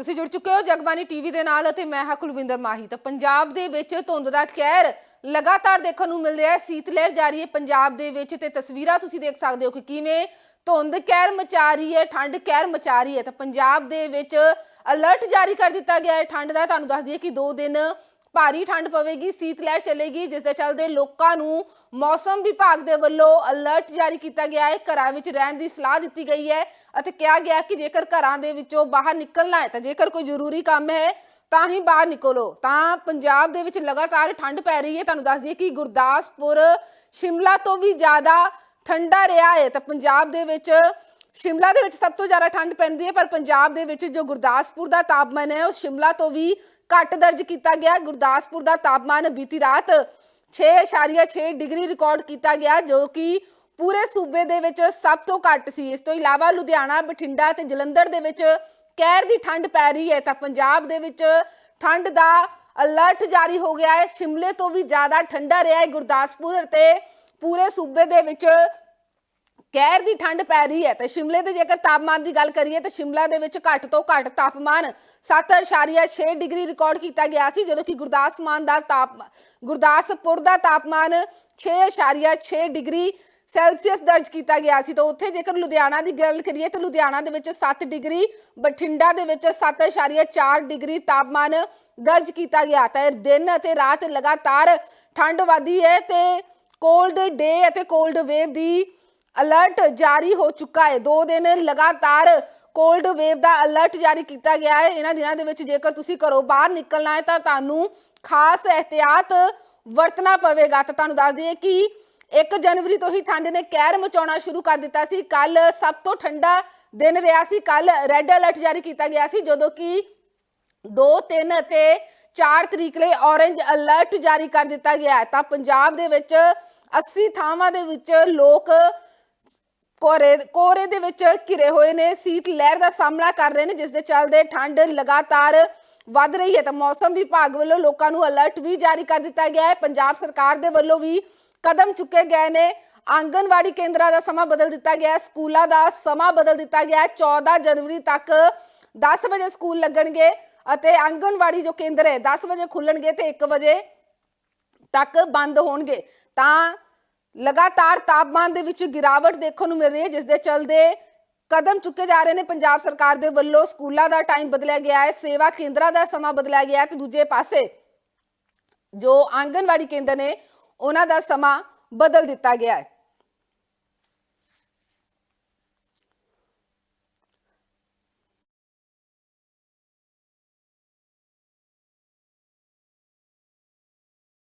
ਤੁਸੀਂ ਜੁੜ ਚੁੱਕੇ ਹੋ ਜਗਬਾਨੀ ਟੀਵੀ ਦੇ ਨਾਲ ਅਤੇ ਮੈਂ ਹਾਂ ਕੁਲਵਿੰਦਰ ਮਾਹੀ। ਤਾਂ ਪੰਜਾਬ ਦੇ ਵਿੱਚ ਧੁੰਦ ਦਾ ਕਹਿਰ ਲਗਾਤਾਰ ਦੇਖਣ ਨੂੰ ਮਿਲ ਰਿਹਾ ਹੈ। ਸੀਤ ਲਹਿਰ ਜਾਰੀ ਹੈ ਪੰਜਾਬ ਦੇ ਵਿੱਚ ਤੇ ਤਸਵੀਰਾਂ ਤੁਸੀਂ ਦੇਖ ਸਕਦੇ ਹੋ ਕਿ ਕਿਵੇਂ ਧੁੰਦ ਕਹਿਰ ਮਚਾ ਰਹੀ ਹੈ, ਠੰਡ ਕਹਿਰ ਮਚਾ ਰਹੀ ਹੈ। ਤਾਂ ਪੰਜਾਬ ਦੇ ਵਿੱਚ ਅਲਰਟ ਜਾਰੀ ਕਰ ਦਿੱਤਾ ਗਿਆ ਹੈ। ਠੰਡ ਦਾ ਤੁਹਾਨੂੰ ਦੱਸ ਦਈਏ ਕਿ 2 ਦਿਨ ਭਾਰੀ ਠੰਡ ਪਵੇਗੀ, ਸੀਤ ਲਹਿਰ ਚੱਲੇਗੀ ਜਿਸ ਦੇ ਚੱਲਦੇ ਲੋਕਾਂ ਨੂੰ ਮੌਸਮ ਵਿਭਾਗ ਦੇ ਵੱਲੋਂ ਅਲਰਟ ਜਾਰੀ ਕੀਤਾ ਗਿਆ ਹੈ। ਘਰਾਂ ਵਿੱਚ ਰਹਿਣ ਦੀ ਸਲਾਹ ਦਿੱਤੀ ਗਈ ਹੈ ਅਤੇ ਕਿਹਾ ਗਿਆ ਕਿ ਜੇਕਰ ਘਰਾਂ ਦੇ ਵਿੱਚੋਂ ਬਾਹਰ ਨਿਕਲਣਾ ਹੈ ਤਾਂ ਜੇਕਰ ਕੋਈ ਜ਼ਰੂਰੀ ਕੰਮ ਹੈ ਤਾਂ ਹੀ ਬਾਹਰ ਨਿਕਲੋ। ਤਾਂ ਪੰਜਾਬ ਦੇ ਵਿੱਚ ਲਗਾਤਾਰ ਠੰਡ ਪੈ ਰਹੀ ਹੈ। ਤੁਹਾਨੂੰ ਦੱਸ ਦਈਏ ਕਿ ਗੁਰਦਾਸਪੁਰ, ਸ਼ਿਮਲਾ ਤੋਂ ਵੀ ਜ਼ਿਆਦਾ ਠੰਡਾ ਰਿਹਾ ਹੈ। ਤਾਂ ਪੰਜਾਬ ਦੇ ਵਿੱਚ ਸ਼ਿਮਲਾ ਦੇ ਵਿੱਚ ਸਭ ਤੋਂ ਜ਼ਿਆਦਾ ਠੰਡ ਪੈਂਦੀ ਹੈ, ਪਰ ਪੰਜਾਬ ਦੇ ਵਿੱਚ ਜੋ ਗੁਰਦਾਸਪੁਰ ਦਾ ਤਾਪਮਾਨ ਹੈ, ਉਹ ਸ਼ਿਮਲਾ ਤੋਂ ਵੀ ਘੱਟ ਦਰਜ ਕੀਤਾ ਗਿਆ। ਗੁਰਦਾਸਪੁਰ ਦਾ ਤਾਪਮਾਨ ਬੀਤੀ ਰਾਤ 6.6 ਡਿਗਰੀ ਰਿਕਾਰਡ ਕੀਤਾ ਗਿਆ, ਜੋ ਕਿ ਪੂਰੇ ਸੂਬੇ ਦੇ ਵਿੱਚ ਸਭ ਤੋਂ ਘੱਟ ਸੀ। ਇਸ ਤੋਂ ਇਲਾਵਾ ਲੁਧਿਆਣਾ, ਬਠਿੰਡਾ ਤੇ ਜਲੰਧਰ ਦੇ ਵਿੱਚ ਕਹਿਰ ਦੀ ਠੰਡ ਪੈ ਰਹੀ ਹੈ। ਤਾਂ ਪੰਜਾਬ ਦੇ ਵਿੱਚ ਠੰਡ ਦਾ ਅਲਰਟ ਜਾਰੀ ਹੋ ਗਿਆ ਹੈ। ਸ਼ਿਮਲੇ ਤੋਂ ਵੀ ਜ਼ਿਆਦਾ ਠੰਡਾ ਰਿਹਾ ਹੈ ਗੁਰਦਾਸਪੁਰ ਤੇ ਪੂਰੇ ਸੂਬੇ ਦੇ ਵਿੱਚ ਕਹਿਰ ਦੀ ਠੰਡ ਪੈ ਰਹੀ ਹੈ ਤੇ ਸ਼ਿਮਲੇ ਦੇ ਜੇਕਰ ਤਾਪਮਾਨ ਦੀ ਗੱਲ ਕਰੀਏ ਤਾਂ ਸ਼ਿਮਲਾ ਦੇ ਵਿੱਚ ਘੱਟ ਤੋਂ ਘੱਟ ਤਾਪਮਾਨ 7.6 ਡਿਗਰੀ ਰਿਕਾਰਡ ਕੀਤਾ ਗਿਆ ਸੀ, ਜਦੋਂ ਕਿ ਗੁਰਦਾਸਮਾਨ ਦਾ ਤਾਪ, ਗੁਰਦਾਸਪੁਰ ਦਾ ਤਾਪਮਾਨ 6.6 ਡਿਗਰੀ ਸੈਲਸੀਅਸ ਦਰਜ ਕੀਤਾ ਗਿਆ ਸੀ। ਤਾਂ ਉੱਥੇ ਜੇਕਰ ਲੁਧਿਆਣਾ ਦੀ ਗੱਲ ਕਰੀਏ ਤਾਂ ਲੁਧਿਆਣਾ ਦੇ ਵਿੱਚ 7 ਡਿਗਰੀ, ਬਠਿੰਡਾ ਦੇ ਵਿੱਚ 7.4 ਡਿਗਰੀ ਤਾਪਮਾਨ ਦਰਜ ਕੀਤਾ ਗਿਆ। ਤਾਂ ਦਿਨ ਅਤੇ ਰਾਤ ਲਗਾਤਾਰ ਠੰਡ ਵਧੀ ਹੈ ਤੇ ਕੋਲਡ ਡੇ ਅਤੇ ਕੋਲਡ ਵੇਵ ਦੀ ਅਲਰਟ ਜਾਰੀ ਹੋ ਚੁੱਕਾ ਹੈ। ਦੋ ਦਿਨ ਲਗਾਤਾਰ ਕੋਲਡ ਵੇਵ ਦਾ ਅਲਰਟ ਜਾਰੀ ਕੀਤਾ ਗਿਆ ਹੈ। ਇਹਨਾਂ ਦਿਨਾਂ ਦੇ ਵਿੱਚ ਜੇਕਰ ਤੁਸੀਂ ਘਰੋਂ ਬਾਹਰ ਨਿਕਲਣਾ ਹੈ ਤਾਂ ਤੁਹਾਨੂੰ ਖਾਸ ਇhtiyat ਵਰਤਣਾ ਪਵੇਗਾ। ਤਾਂ ਤੁਹਾਨੂੰ ਦੱਸ ਦਈਏ ਕਿ 1 ਜਨਵਰੀ ਤੋਂ ਹੀ ਠੰਡ ਨੇ ਕਹਿਰ ਮਚਾਉਣਾ ਸ਼ੁਰੂ ਕਰ ਦਿੱਤਾ ਸੀ। ਕੱਲ ਸਭ ਤੋਂ ਠੰਡਾ ਦਿਨ ਰਿਹਾ ਸੀ। ਕੱਲ ਰੈੱਡ ਅਲਰਟ ਜਾਰੀ ਕੀਤਾ ਗਿਆ ਸੀ, ਜਦੋਂ ਕਿ 2 3 ਅਤੇ 4 ਤਰੀਕ ਲਈ ਔਰੇਂਜ ਅਲਰਟ ਜਾਰੀ ਕਰ ਦਿੱਤਾ ਗਿਆ ਹੈ। ਤਾਂ ਪੰਜਾਬ ਦੇ ਵਿੱਚ 80 ਥਾਵਾਂ ਦੇ ਵਿੱਚ ਲੋਕ ਕੋਰੇ ਕੋਰੇ ਦੇ ਵਿੱਚ ਘਿਰੇ ਹੋਏ ਨੇ ਸੀਤ ਲਹਿਰ ਦਾ ਸਾਹਮਣਾ ਕਰ ਰਹੇ ਨੇ, ਜਿਸ ਦੇ ਚੱਲਦੇ ਠੰਡ ਲਗਾਤਾਰ ਵੱਧ ਰਹੀ ਹੈ। ਤਾਂ ਮੌਸਮ ਵਿਭਾਗ ਵੱਲੋਂ ਲੋਕਾਂ ਨੂੰ ਅਲਰਟ ਵੀ ਜਾਰੀ ਕਰ ਦਿੱਤਾ ਗਿਆ ਹੈ। ਪੰਜਾਬ ਸਰਕਾਰ ਦੇ ਵੱਲੋਂ ਵੀ ਕਦਮ ਚੁੱਕੇ ਗਏ ਨੇ। ਆਂਗਨਵਾੜੀ ਕੇਂਦਰਾਂ ਦਾ ਸਮਾਂ ਬਦਲ ਦਿੱਤਾ ਗਿਆ ਹੈ, ਸਕੂਲਾਂ ਦਾ ਸਮਾਂ ਬਦਲ ਦਿੱਤਾ ਗਿਆ ਹੈ। 14 ਜਨਵਰੀ ਤੱਕ 10 ਵਜੇ ਸਕੂਲ ਲੱਗਣਗੇ ਅਤੇ ਆਂਗਨਵਾੜੀ ਜੋ ਕੇਂਦਰ ਹੈ 10 ਵਜੇ ਖੁੱਲਣਗੇ ਤੇ 1 ਵਜੇ ਤੱਕ ਬੰਦ ਹੋਣਗੇ। ਤਾਂ ਲਗਾਤਾਰ ਤਾਪਮਾਨ ਦੇ ਵਿੱਚ ਗਿਰਾਵਟ ਦੇਖਣ ਨੂੰ ਮਿਲ ਰਹੀ ਹੈ, ਜਿਸ ਦੇ ਚਲਦੇ ਕਦਮ ਚੁੱਕੇ ਜਾ ਰਹੇ ਨੇ। ਪੰਜਾਬ ਸਰਕਾਰ ਦੇ ਵੱਲੋਂ ਸਕੂਲਾਂ ਦਾ ਟਾਈਮ ਬਦਲਿਆ ਗਿਆ ਹੈ, ਸੇਵਾ ਕੇਂਦਰਾਂ ਦਾ ਸਮਾਂ ਬਦਲਿਆ ਗਿਆ ਹੈ ਤੇ ਦੂਜੇ ਪਾਸੇ ਜੋ ਆਂਗਨਵਾੜੀ ਕੇਂਦਰ ਨੇ, ਉਹਨਾਂ ਦਾ ਸਮਾਂ ਬਦਲ ਦਿੱਤਾ ਗਿਆ ਹੈ।